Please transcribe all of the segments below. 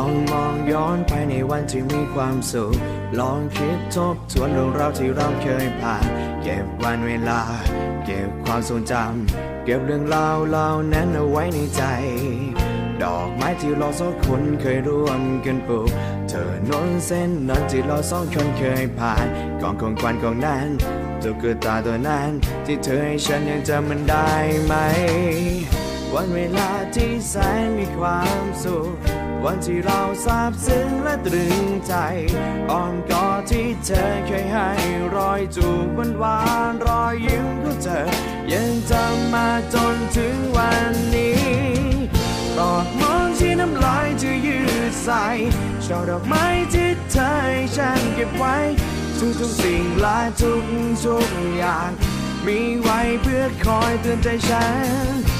องมองย้อนไปในวันที่มีความสุข ลองคิดทบทวนเรื่องราวที่เราเคยผ่าน เก็บวันเวลา เก็บความทรงจำ เก็บเรื่องราวเหล่านั้นเอาไว้ในใจ ดอกไม้ที่เราสองคนเคยร่วมกันปลูก เธอนนเส้นนั้นที่เราสองคนเคยผ่านกองของควันของนั้นตุ๊กตาตัวนั้น ที่เธอให้ฉันยังจำมันได้ไหม วันเวลาที่แสนมีความสุข วันที่เราซาบซึ้งและตรึงใจอ้อมกอดที่เธอเคยให้รอยจูบหวานวานๆรอยยิ้มของเธอ ยังจำมาจนถึงวันนี้ปลอกมอนที่น้ำลายจะยืดใส่ช่อดอกไม้ที่เธอให้ฉันเก็บไว้ ทุกทุกสิ่งและทุกทุกอย่าง มีไว้เพื่อคอยเตือนใจฉัน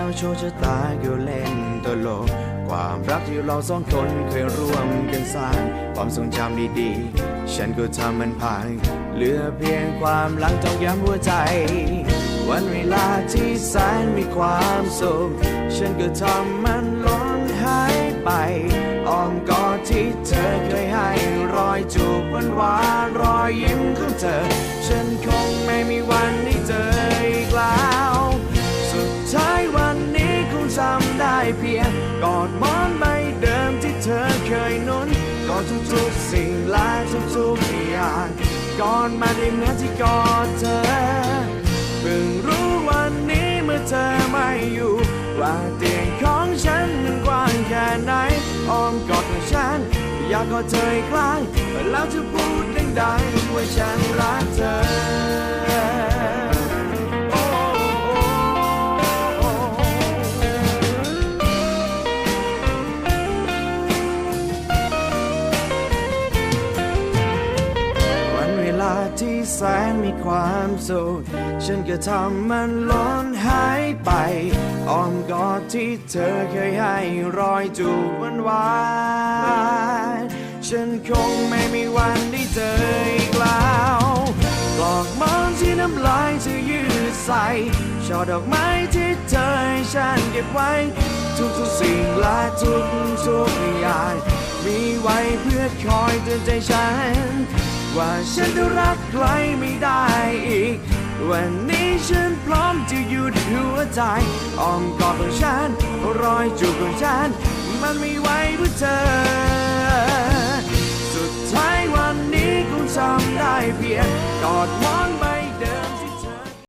แล้วโชคชะตาก็เล่นตลก ความรักที่เราสองคนเคยร่วมกันสร้าง ความทรงจำดีๆ ฉันก็ทำมันผ่านเหลือเพียงความหลังต้องย้ำหัวใจ วันเวลาที่แสนมีความสุข ฉันก็ทำมันล้นหายไปอ้อมกอดที่เธอเคยให้รอยจูบวานหวานๆรอยยิ้มของเธอ ฉัน ทุกๆสิ่งและทุกๆอย่างกอดมาได้เหมือนที่กอดเธอเพิ่งรู้วันนี้เมื่อเธอไม่อยู่ ว่าเตียงของฉันมันกว้างแค่ไหนอ้อมกอดของฉัน อยากกอดเธออีกครั้งแล้วจะพูดดังๆว่าฉันรักเธอ ที่แสนมีความสุข ฉันก็ทำมันล้นหายไปอ้อมกอดที่เธอเคยให้รอยจูบหวานวานๆฉันคงไม่มีวันได้เจออีกแล้วปลอกมอนที่น้ำลายจะยืดใส่ช่อดอกไม้ที่เธอให้ฉันเก็บไว้ ทุกๆสิ่งและทุกๆอย่างมีไว้เพื่อคอยเตือนใจฉัน ว่าฉันจะรักใครไม่ได้อีก วันนี้ฉันพร้อมจะหยุดหัวใจอ้อมกอดของฉันรอยจูบของฉัน มันไม่ไหวเพื่อเธอ